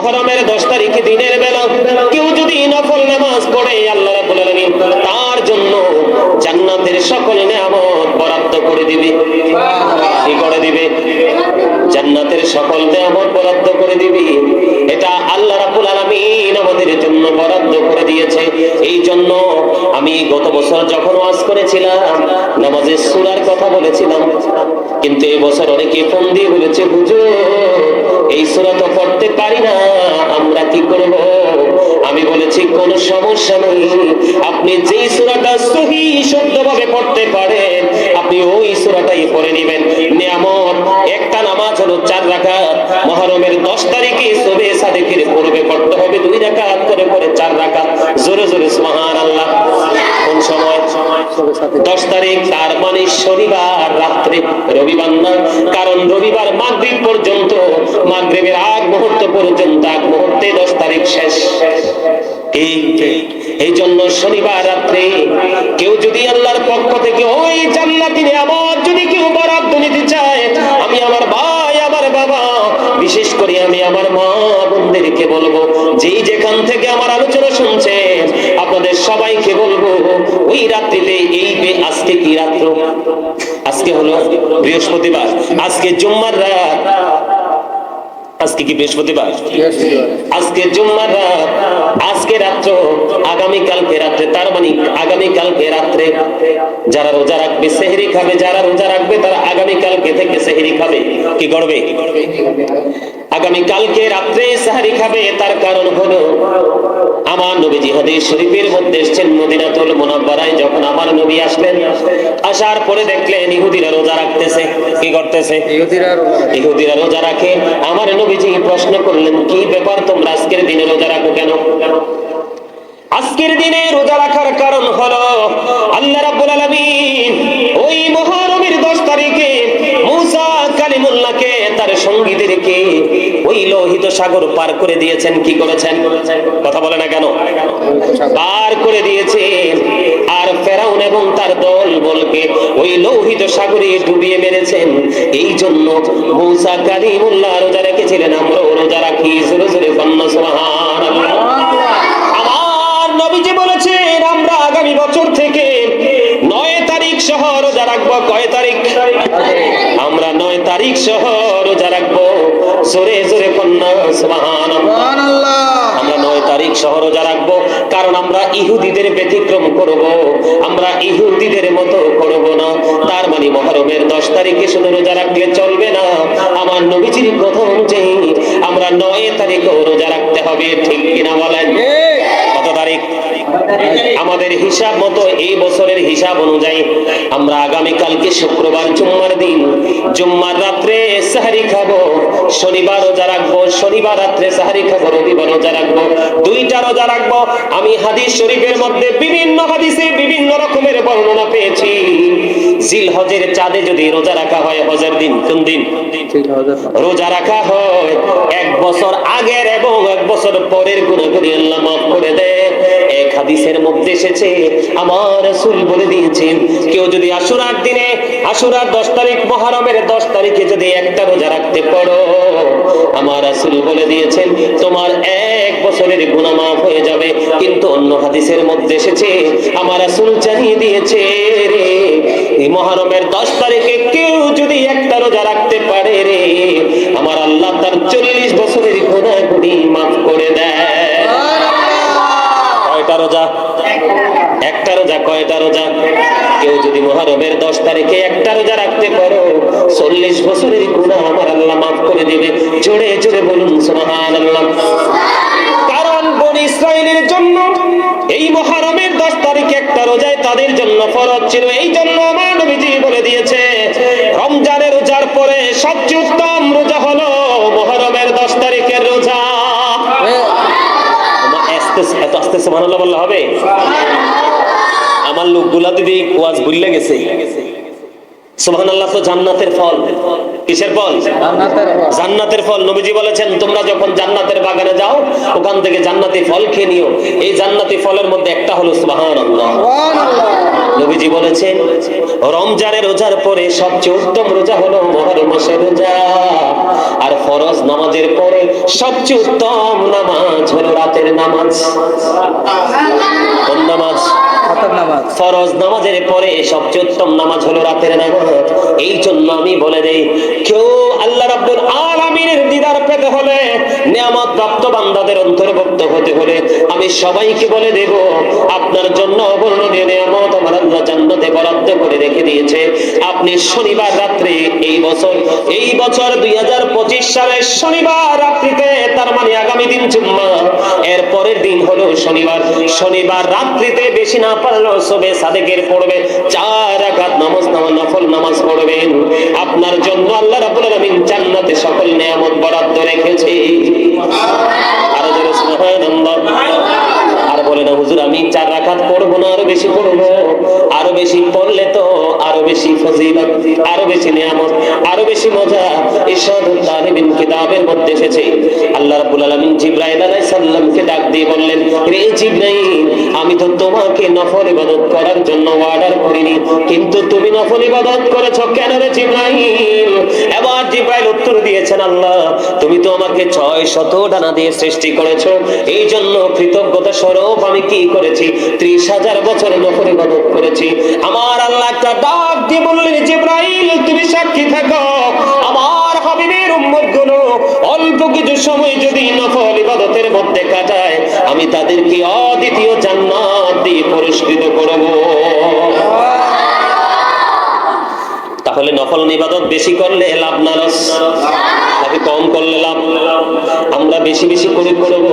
মহরমের দশ তারিখে দিনের বেলা কেউ যদি নফল নামাজ পড়ে, আল্লাহ রাব্বুল তার জন্য জান্নাতের সকল নিয়ামত বরাদ্দ করে দিবে। কি করে দিবে? জান্নাতের সকল নিয়ামত বরাদ্দ করে দিবে। এটা আল্লাহ রাব্বুল আলামিন আমাদের জন্য বরাদ্দ করে দিয়েছে। এই জন্য আমি গত বছর যখন ওয়াজ করেছিলাম, নামাজের সূরার কথা বলেছিলাম, কিন্তু এই বছর অনেকে ফোন দিয়ে বলেছে, হুজুর এই সূরা তো পড়তে পারি না, আমরা কি করব? আমি বলেছি, কোন সমস্যা নেই। আপনি যেই সূরাটা সহি শুদ্ধভাবে পড়তে পারেন, আপনি ওই সূরাটাই পড়ে নেবেন। নিয়ামত, একটা নামাজ হলো চার রাকাত। মহরমের 10 তারিখে সুবে সাদিকের পূর্বে পড়তে হবে, দুই রাকাত করে করে চার রাকাত। জোরে জোরে সময় দশ তারিখ, তার মানে শনিবার রাত্রে কেউ যদি আল্লাহর পক্ষ থেকে, ওই জান্নাতি নিয়ামত যদি কেউ বরাদ্দ নিতে চায়, আমি আমার ভাই, আমার বাবা, বিশেষ করে আমি আমার মা বোনদেরকে বলব, যেই যেখান থেকে আমার আলোচনা শুনছেন, আপনাদের সবাইকে বলব এই আজকে জুম্মার আজকে রাত্র। আগামী রাত্রে। তার মানে আগামী কালকে রাত্রে যারা রোজা রাখবে, সেহরি খাবে। যারা রোজা রাখবে, তারা আগামী কালকে থেকে সেহরি খাবে। কি করবে আগামী কালকে রাত্রে সাহারি খাবে তার কারণ হলো আমার নবীজি হাদিস শরীফের মধ্যে এসেছেন মদিনাতুল মুনাব্বারায়। যখন আমার নবী আসলেন আসার পরে দেখলেন ইহুদিরা রোজা রাখতেছে। কি করতেছে? ইহুদিরা রোজা রাখে। আমার নবীজি প্রশ্ন করলেন কি ব্যাপার তোমরা আজকের দিনে রোজা রাখো কেন? আজকের দিনে রোজা রাখার কারণ হলো আল্লাহ রাব্বুল আলামিন ওই মুহররমের 10 তারিখে কালিমুল্লাহকে তার সঙ্গীদেরকে ওই লোহিত সাগর পার করে দিয়েছেন, কি করেছেন? কথা বলে না কেন? পার করে দিয়েছেন। আর ফেরাউন এবং তার দল বলকে ওই লোহিত সাগরে ডুবিয়ে মেরেছেন। এই জন্য মুসা কালিমুল্লাহ রোজা রেখেছিলেন। আমরা রোজা রাখি, জোরে জোরে কন্যা আমার নবীজি বলেছেন, আমরা আগামী বছর থেকে নয় তারিখ সহ রোজা রাখব। কয় তারিখ? তারিখ সহ রোজা রাখব। জোরে জোরে কন্যা আমরা নয় তারিখ সহ রোজা রাখব কারণ আমরা ইহুদিদের ব্যতিক্রম করব। আমরা ইহুদিদের মতো করব না। তার মানে মহরমের দশ তারিখে শুধু রোজা রাখলে চলবে না। আমার নবীজির কথা অনুযায়ী আমরা নয় তারিখও রোজা রাখতে হবে ঠিক কিনা বলেন? তারিখ আমাদের হিসাব মতো এই বছরের হিসাব অনুযায়ী আমরা আগামী কালকে শুক্রবার জুম্মার দিন, জুম্মার রাত্রে সাহারি খাব, শনিবার রোজা রাখব, শনিবার রাত্রে সাহারি খাব, রবিবার রোজা রাখব, দুইটা রোজা রাখব। আমি হাদিস শরীফের মধ্যে বিভিন্ন হাদিসে বিভিন্ন রকমের বর্ণনা পেয়েছি। জিল হজের চাঁদে যদি রোজা রাখা হয়, হজের দিন কোন দিন? রোজা রাখা হয়। এক বছর আগের এবং এক বছর পরের গুণাগুলি আল্লাহ মাফ করে দেয় হাদিসের মধ্যে এসেছে, আমার রাসূল বলে দিয়েছেন, কেউ যদি আশুরার দিনে, আশুরার দশ তারিখ মহরমের দশ তারিখে যদি একটা রোজা রাখতে পারো, আমার রাসূল বলে দিয়েছেন, তোমার এক বছরের গুনাহ মাফ হয়ে যাবে। কিন্তু অন্য হাদিসের মধ্যে এসেছে, আমার রাসূল জানিয়ে দিয়েছে, রে, এই মহরমের দশ তারিখে কেউ যদি একটা রোজা রাখতে পারে রে, আমার আল্লাহ তার চল্লিশ বছরের গুণাগুলি মাফ করে দেয় কয়টা রোজা একটা রোজা কয়টা রোজা কেউ যদি মহরমের দশ তারিখে একটা রোজা রাখতে পারো চল্লিশ বছরের গুণা আমার আল্লাহ মাফ করে দিবে। জোরে জোরে বলুন সুবহান আল্লাহ কারণ বনি ইসরায়েলের জন্য এই মহরমের দশ তারিখে একটা রোজায় তাদের জন্য ফরজ ছিল। এই জন্য আমার নবীজি বলে দিয়েছে রমজানের রোজার পরে সবচেয়ে উত্তম রোজা হলো মহরমের দশ তারিখের রোজা। আস্তে আস্তে বললে হবে? আমার লোকগুলা দিদি ওয়াজ ভুললে গেছে। সোহান আল্লাহ তো জান্নাতের ফল। কিসের ফল? জান্নাতের ফল। নবীজি বলেছেন তোমরা যখন জান্নাতের বাগানে যাও ওখান থেকে জান্নাতি ফল খেয়ে নিও। এই জান্নাতি ফলের মধ্যে একটা হলো সুবহানাল্লাহ। নবীজি বলেছেন রমজানের রোজার পরে সবচেয়ে উত্তম রোজা হলো মহরম মাসের রোজা। আর ফরজ নামাজের পরে সবচেয়ে উত্তম নামাজ হলো রাতের নামাজ। কোন নামাজ। ফরজ নামাজের পরে সবচেয়ে উত্তম নামাজ হলো রাতের নামাজ। এই জন্য আমি বলে দেই কেউ আল্লাহ রাব্বুল আলামিনের দিদার পেতে হলে নিয়ামত প্রাপ্ত বান্দাদের অন্তর্ভুক্ত হতে হলে আমি সবাইকে বলে দেব, আপনার জন্য অবর্ণনীয় নিয়ামত আমার আল্লাহ জান্নাতে বরাদ্দ করে রেখে দিয়েছে। আপনি শনিবার রাত্রে এই বছর এই বছর দুই সালের শনিবার রাত্রিতে, তার মানে আগামী দিন জুম্মা, এর পরের দিন হলো শনিবার। শনিবার রাত্রিতে বেশি না পারলেও সবে সাদেকের পড়বে, চার রাকাত নামাজ নামা, নফল নামাজ পড়বেন। আপনার জন্য আল্লাহ রাব্বুল আলামিন জান্নাতে সকল নিয়ামত বরাদ্দ রেখেছে। আরও আর বলে না, হুজুর, আমি চার রাখাত পড়ব না, আরও বেশি পড়ব। আরও বেশি আরও বেশি ফজিলত, আরও বেশি নিয়ামত, আরও বেশি মজা কিতাবের মধ্যে এসেছে। আল্লাহ রাব্বুল আলামিন জিবরাইল আলাইহিস ডাক দিয়ে বললেন জিবরাইল, আমি তো তোমাকে নফল ইবাদত করার জন্য অর্ডার করিনি, কিন্তু তুমি নফল ইবাদত করেছ কেন রে জিবরাইল? এবার জিবরাইল উত্তর দিয়েছেন, আল্লাহ, তুমি তো আমাকে ছয় শত ডানা দিয়ে সৃষ্টি করেছ এই জন্য কৃতজ্ঞতা স্বরূপ আমি কি করেছি? ত্রিশ হাজার বছর নফল ইবাদত করেছি। আমার আল্লাহ একটা ডাক দিয়ে বললেন, জিব্রাইল, তুমি সাক্ষী থাকো। আমার হাবিবের উম্মতগুলো অল্প কিছু সময় যদি নফল ইবাদতের মধ্যে কাটায়, আমি তাদেরকে অদ্বিতীয় জান্নাত দিয়ে পুরস্কৃত করব তাহলে নফল নিবাদত বেশি করলে লাভ না লস নাকি কম করলে লাভ? আমরা বেশি বেশি করে করব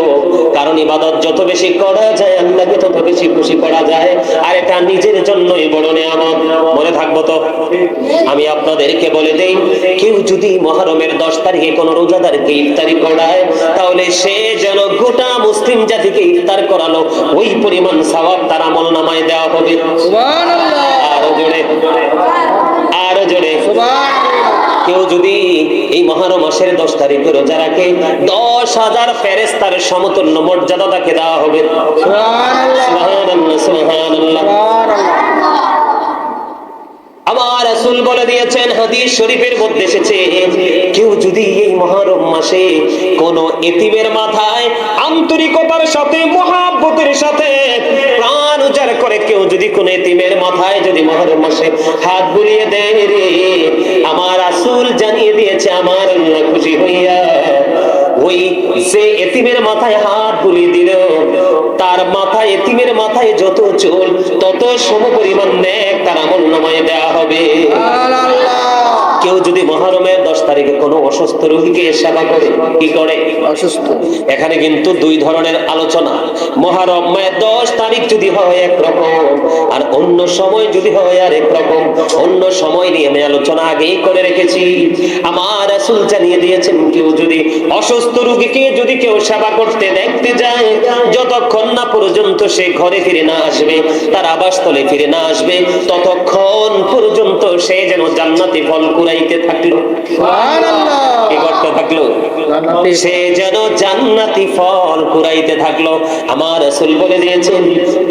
কারণ ইবাদত যত বেশি করা যায় আল্লাহকে তত বেশি খুশি করা যায় আর এটা নিজের জন্যই বড় নিয়ামত। মনে থাকব তো? আমি আপনাদেরকে বলে দেই কেউ যদি মহরমের দশ তারিখে কোনো রোজাদারকে ইফতারি করায় তাহলে সে যেন গোটা মুসলিম জাতিকে ইফতার করালো ওই পরিমাণ সওয়াব তার আমল নামায় দেওয়া হবে। সুবহানাল্লাহ। আরও জোরে। আরও জোরে কেউ যদি এই মহারম মাসের দশ তারিখে রোজা রাখে, দশ হাজার ফেরেস্তার সমতুল্য মর্যাদা তাকে দেওয়া হবে। আমার বলে দিয়েছেন শরীফের এসেছে, কেউ যদি এই মাসে এতিমের মাথায় আন্তরিকতার সাথে, মহাব্বতের সাথে প্রাণ উজাড় করে কেউ যদি কোন এতিমের মাথায় যদি মহরম মাসে হাত বুলিয়ে দেয় রে। আমার আসুল জানিয়ে দিয়েছে, আমার খুশি হইয়া ওই সে এতিমের মাথায় হাত বুলিয়ে দিল, তার মাথায় এতিমের মাথায় যত চুল, তত সম পরিমাণ নেক তার আমল নামায় দেয়া হবে সুবহানাল্লাহ। কেউ যদি মহরমের দশ তারিখে কোনো অসুস্থ রোগীকে সেবা করে? কি করে? অসুস্থ। এখানে কিন্তু দুই ধরনের আলোচনা। মহারম মায়ের দশ তারিখ যদি হয় একরকম আর অন্য সময় যদি হয় আর একরকম অন্য সময় নিয়ে আমি আলোচনা আগেই করে রেখেছি। আমার রাসূল জানিয়ে দিয়েছেন কেউ যদি অসুস্থ রোগীকে যদি কেউ সেবা করতে দেখতে যায় যতক্ষণ না পর্যন্ত সে ঘরে ফিরে না আসবে তার আবাসস্থলে ফিরে না আসবে ততক্ষণ পর্যন্ত সে যেন জান্নাতি ফল কুড়াইতে থাকল কি করতে থাকল? সে যেন জান্নাতি ফল কুড়াইতে থাকল। আমার রাসূল বলে দিয়েছেন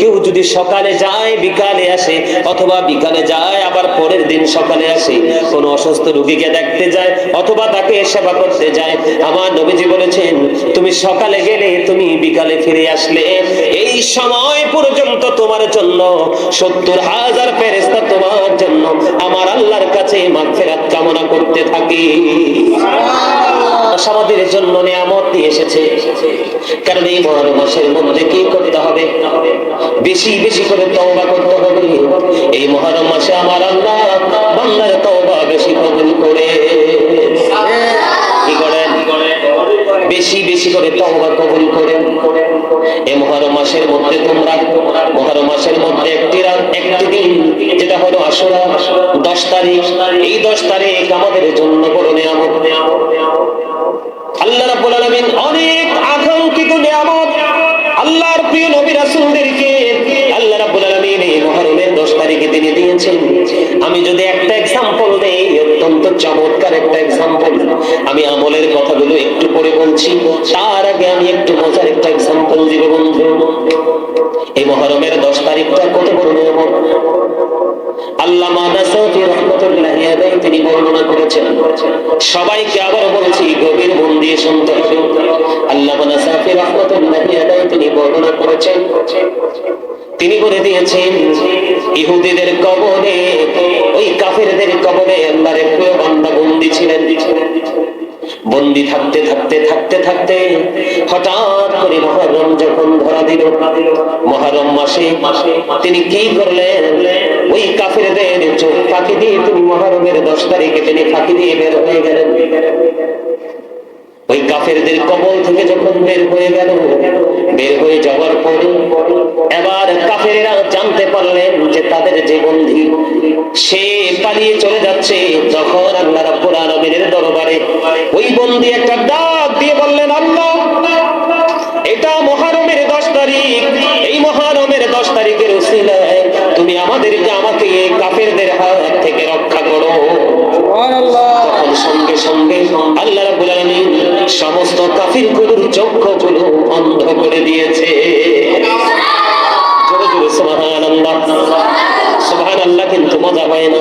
কেউ যদি সকালে যায় বিকালে আসে অথবা বিকালে যায় আবার পরের দিন সকালে আসে কোন অসুস্থ রোগীকে দেখতে যায় অথবা তাকে সেবা করতে যায়। আমার নবীজি বলেছেন তুমি সকালে গেলে তুমি বিকালে ফিরে আসলে। এই সময় পর্যন্ত তোমার জন্য সত্তর হাজার ফেরেস্তা তোমার জন্য আমার আল্লাহর কাছে মাগফিরাত কামনা করতে থাকে। আমাদের জন্য নিয়ামত দিয়ে এসেছে। কারণ এই মহান মাসের মধ্যে কি করতে হবে? বেশি বেশি করে তওবা করতে হবে। এই মহারম মাসে আমার আল্লাহ সবাইকে আবার বলছি, গভীর মন দিয়ে শুনতে হবে। আল্লামা নাসাফি রহমতুল্লাহি তিনি বর্ণনা করেছেন। তিনি বলে দিয়েছেন, ইহুদিদের কবরে, ওই কাফেরদের কবরে আল্লাহর প্রিয় বান্দা বন্দী ছিলেন। বন্দি থাকতে থাকতে থাকতে থাকতে হঠাৎ করে মহরম যখন ধরা দিল, মহরম মাসে তিনি কি করলেন? ওই কাফেরদের চোখ ফাঁকি দিয়ে তিনি মহরমের দশ তারিখে তিনি ফাঁকি দিয়ে বের হয়ে গেলেন। কাফেরদের কবল থেকে যখন বের হয়ে গেল, বের হয়ে যাওয়ার পরে এবার কাফেরেরা জানতে পারলেন যে তাদের যে বন্ধি, সে পালিয়ে চলে যাচ্ছে। তখন আল্লাহ রাব্বুল আলামিনের দরবারে ওই বন্ধি একটা ডাক দিয়ে বললেন, আল্লাহ, এটা মহারমের দশ তারিখ। এই মহারমের দশ তারিখের উসিলায় তুমি আমাদেরকে, আমাকে কাফেরদের হাত সমস্ত চক্ষ চক্ষুগুলো অন্ধ করে দিয়েছে। জোরে আল্লাহ কিন্তু মজা হয় না।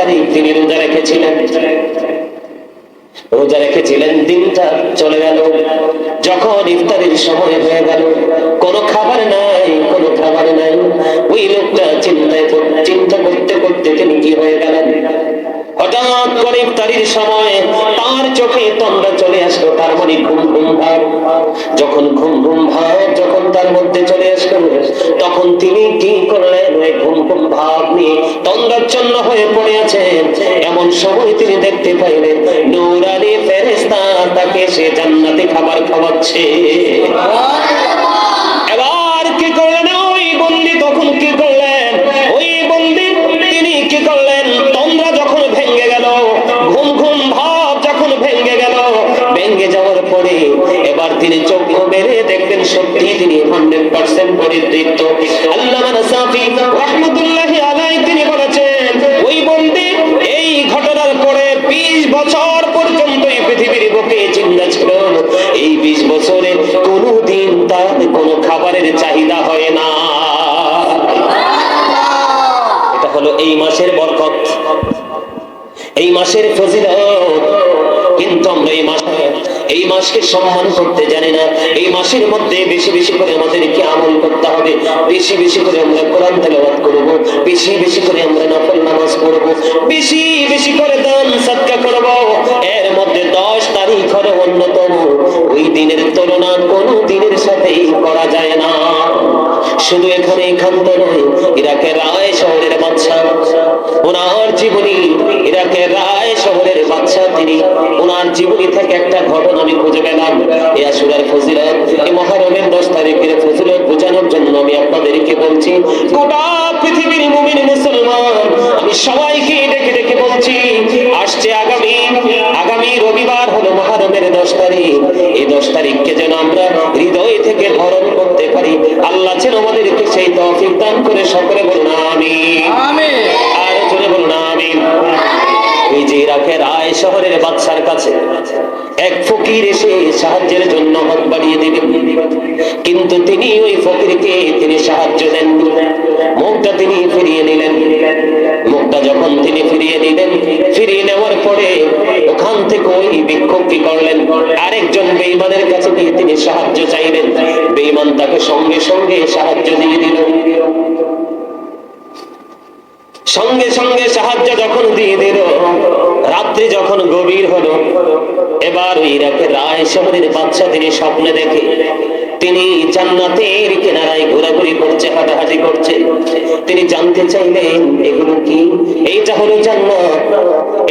তারিখ তিনি রোজা রেখেছিলেন। সময় তিনি দেখতে পাইলেন। নৌরানি ফেরেস্তা তাকে সে জান্নাতে খাবার খাওয়াচ্ছে। এবার কি করলেন? ওই বন্দি তখন কি করলেন? ওই বন্দি তিনি কি করলেন? তন্দ্রা যখন ভেঙ্গে গেল, ঘুম ঘুম ভাব যখন ভেঙ্গে গেল ভেঙ্গে যাওয়ার পরে এবার তিনি দেখবেন সত্যি তিনি হান্ড্রেড পার্সেন্ট পরিতৃপ্ত আল্লাহ সাফি রহমতুল্লাহি মাসের ফজিলত। কিন্তু আমরা এই মাসে, এই মাসকে সম্মান করতে জানি না। এই মাসের মধ্যে বেশি বেশি করে আমাদেরকে আমল করতে হবে। বেশি বেশি করে আমরা কোরআন তেলাবাদ করব। বেশি বেশি করে আমরা নফল নামাজ পড়ব। বেশি বলছি, গোটা পৃথিবীর মুমিন মুসলমান, আমি সবাইকে ডেকে ডেকে বলছি, আসছে আগামী আগামী রবিবার হলো মহারমের দশ তারিখ। এই দশ তারিখকে যেন আমরা হৃদয় থেকে ধরণ করতে পারি। আল্লাহ যেন আমাদেরকে সেই তৌফিক দান করে সকলে বলুন আমি ইরাকের আয় শহরের বাদশার কাছে। এক ফকির এসে সাহায্যের জন্য হাত বাড়িয়ে দিবেন কিন্তু তিনি ওই ফকিরকে তিনি সাহায্য দেন মুখটা তিনি ফিরিয়ে নিলেন মুখটা যখন তিনি ফিরিয়ে নিলেন ফিরিয়ে নেওয়ার পরে ওখান থেকে ওই বিক্ষোভ কি করলেন? আরেকজন বেইমানের কাছে গিয়ে তিনি সাহায্য চাইলেন। বেইমান তাকে সঙ্গে সঙ্গে সাহায্য দিয়ে দিল। সঙ্গে সঙ্গে সাহায্য যখন দিয়ে দিল রাত্রি যখন গভীর হলো, এবার ওই ইরাকের রায় শহরের বাচ্চা তিনি স্বপ্নে দেখে। তিনি জান্নাতের কিনারায় ঘোরাঘুরি করছে, হাঁটাহাঁটি করছে। তিনি জানতে চাইলেন, এগুলো কি? এইটা হলো জান্নাত।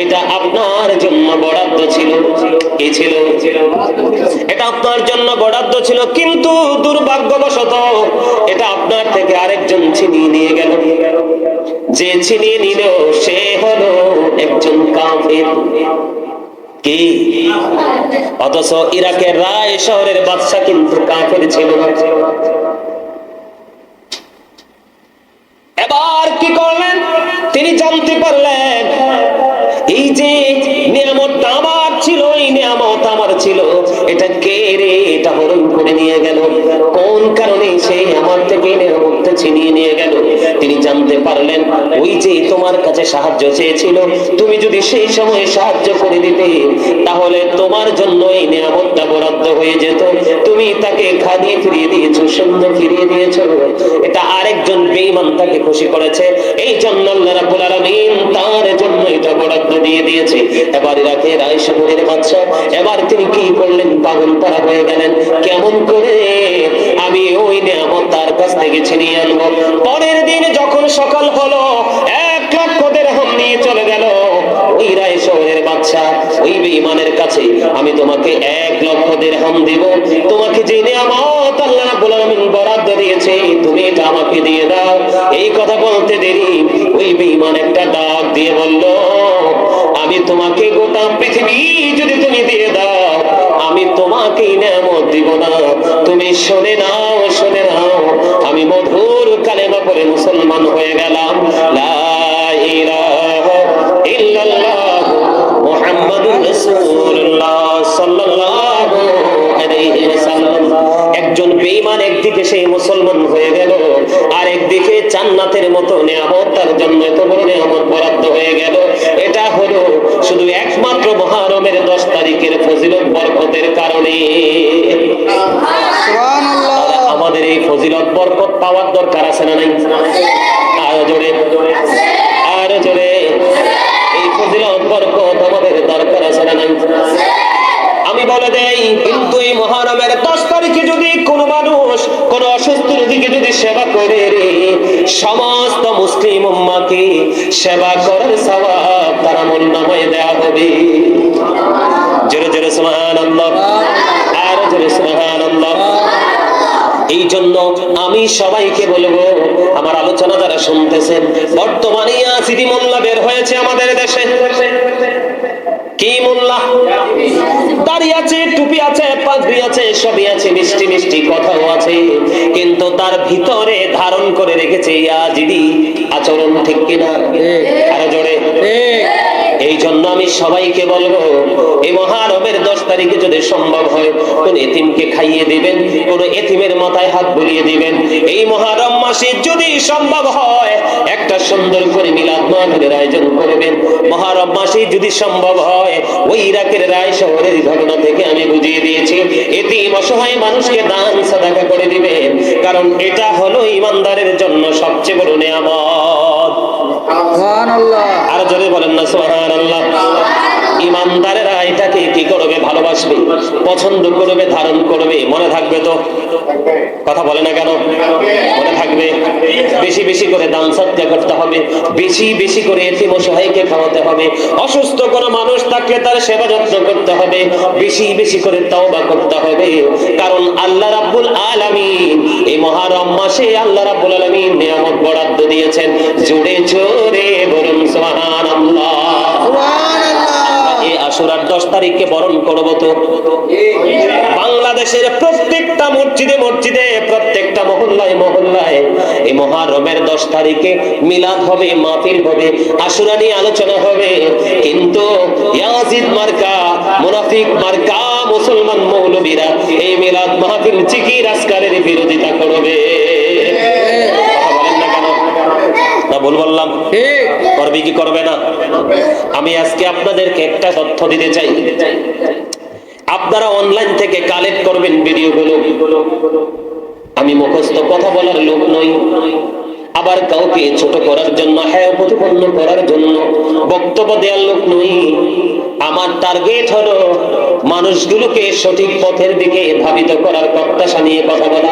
এটা আপনার জন্য বরাদ্দ ছিল। কি ছিল? এটা আপনার জন্য বরাদ্দ ছিল, কিন্তু দুর্ভাগ্যবশত এটা আপনার থেকে আরেকজন ছিনিয়ে নিয়ে গেল। যে ছিনিয়ে নিল সে হলো একজন কাফের। কি? অথচ ইরাকের রায় শহরের বাদশা কিন্তু কাফের ছিল এবার কি করলেন? তিনি জানতে পারলেন, এই যে নিয়ামতটা আমার ছিল, এই নিয়ামত আমার ছিল। এটা কে রে? এটা হরণ করে নিয়ে গেল। কোন কারণে সে আমার থেকে নিয়ামতটা ছিনিয়ে নিয়ে গেল? তিনি জানতে পারলেন, ওই যে তোমার কাছে সাহায্য চেয়েছিল, তুমি যদি সেই সময়ে সাহায্য করে দিতে, তাহলে তোমার জন্য এই নিয়ামতটা বরাদ্দ হয়ে যেত। তুমি তাকে খাদিয়ে ফিরিয়ে দিয়েছ, সুন্দর ফিরিয়ে দিয়েছ। এটা আরেকজন বেঈমান তাকে খুশি করেছে। এই জন্য আল্লাহ রাব্বুল আলামিন তার জন্য এটা বরাদ্দ দিয়ে দিয়েছে। এবার রায় শহরের বাদশা এবার তিনি কি করলেন? হয়ে গেলেন। কেমন করে? আমি ওই নিয়ামত তার কাছ থেকে ছিনিয়ে আনব। পরের দিন যখন সকাল হলো, এক লক্ষ দেড়হাম নিয়ে চলে গেল। আমি তোমাকে এক লক্ষ দেড়হাম দিব। তোমাকে রাব্বুল আলামিন বরাদ্দ দিয়েছে, তুমি এটা আমাকে দিয়ে দাও। এই কথা বলতে দেরি, ওই বেঈমান একটা ডাক দিয়ে বলল আমি তোমাকে গোটা পৃথিবী যদি তুমি দিয়ে দাও, আমি তোমাকে নেমত দিব না। তুমি শোনে নাও মানুষ কোন অসুস্থ রোগীকে যদি সেবা করে রে, সমস্ত মুসলিম উম্মাকে সেবা করার সওয়াব তার নামায় দেয়া হবে। জোরে জোরে সুবহানাল্লাহ। আর জোরে সুবহানাল্লাহ। এই জন্য আমি সবাইকে বলব, আমার আলোচনা যারা শুনতেছেন, বর্তমানে আসিদি মোল্লা বের হয়েছে আমাদের দেশে। কি মোল্লা? দাড়ি আছে টুপি আছে পাগড়ি আছে সবই আছে মিষ্টি মিষ্টি কথাও আছে। কিন্তু তার ভিতরে ধারণ করে রেখেছে ইয়াজিদি। আচরণ ঠিক কিনা? আরও জোরে। ঠিক। এই জন্য আমি সবাইকে বলব এই মহারমের দশ তারিখে যদি সম্ভব হয়, কোন এতিমকে খাইয়ে দিবেন, কোন এতিমের মাথায় হাত বুলিয়ে দিবেন। এই মহারম মাসে যদি সম্ভব হয়, একটা সুন্দর করে মিলাদ মাহফিলের আয়োজন করবেন। মহারম মাসে যদি সম্ভব হয়, ওই ইরাকের রায় শহরের ঘটনা থেকে আমি বুঝিয়ে দিয়েছি, এতিম অসহায় মানুষকে দান সাদাকা করে দিবেন। কারণ এটা হলো ইমানদারের জন্য সবচেয়ে বড় নিয়ামত। আর জোরে বলেন না সোহান আল্লাহ ইমানদারেরা এটাকে কি করবে, ভালোবাসবে, পছন্দ করবে, ধারণ করবে, মনে থাকবে তো? কথা বলে না কেন? মনে থাকবে? বেশি বেশি করে দান সত্যা করতে হবে বেশি বেশি করে এতিম সহায়কে খাওয়াতে হবে অসুস্থ কোনো মানুষ থাকলে তার সেবা যত্ন করতে হবে বেশি বেশি করে তওবা করতে হবে। কারণ আল্লাহ রাব্বুল আলামিন এই মহারম মাসে আল্লাহ রাব্বুল আলামিন নিয়ামত বরাদ্দ দিয়েছেন জোরে জোরে বলুন সুবহানাল্লাহ। সুবহান এই আশুরার দশ তারিখকে বরণ করব তো। বাংলাদেশের প্রত্যেকটা মসজিদে মসজিদে প্রত্যেকটা মহল্লায় মহল্লায় এই মহারমের দশ তারিখে মিলাদ হবে মাহফিল হবে আশুরা নিয়ে আলোচনা হবে। কিন্তু ইয়াজিদ মার্কা মুনাফিক মার্কা মুসলমান মৌলবীরা এই মিলাদ মাহফিল জিকির আজকারের বিরোধিতা করবে। না ভুল বললাম। করবে কি করবে না? আমি আজকে আপনাদেরকে একটা তথ্য দিতে চাই। আপনারা অনলাইন থেকে কালেক্ট করবেন ভিডিওগুলো আমি মুখস্থ কথা বলার লোক নই। আবার কাউকে ছোট করার জন্য হ্যাঁ প্রতিপন্ন করার জন্য বক্তব্য দেওয়ার লোক নই। আমার টার্গেট হলো মানুষগুলোকে সঠিক পথের দিকে ভাবিত করার প্রত্যাশা নিয়ে কথা বলা।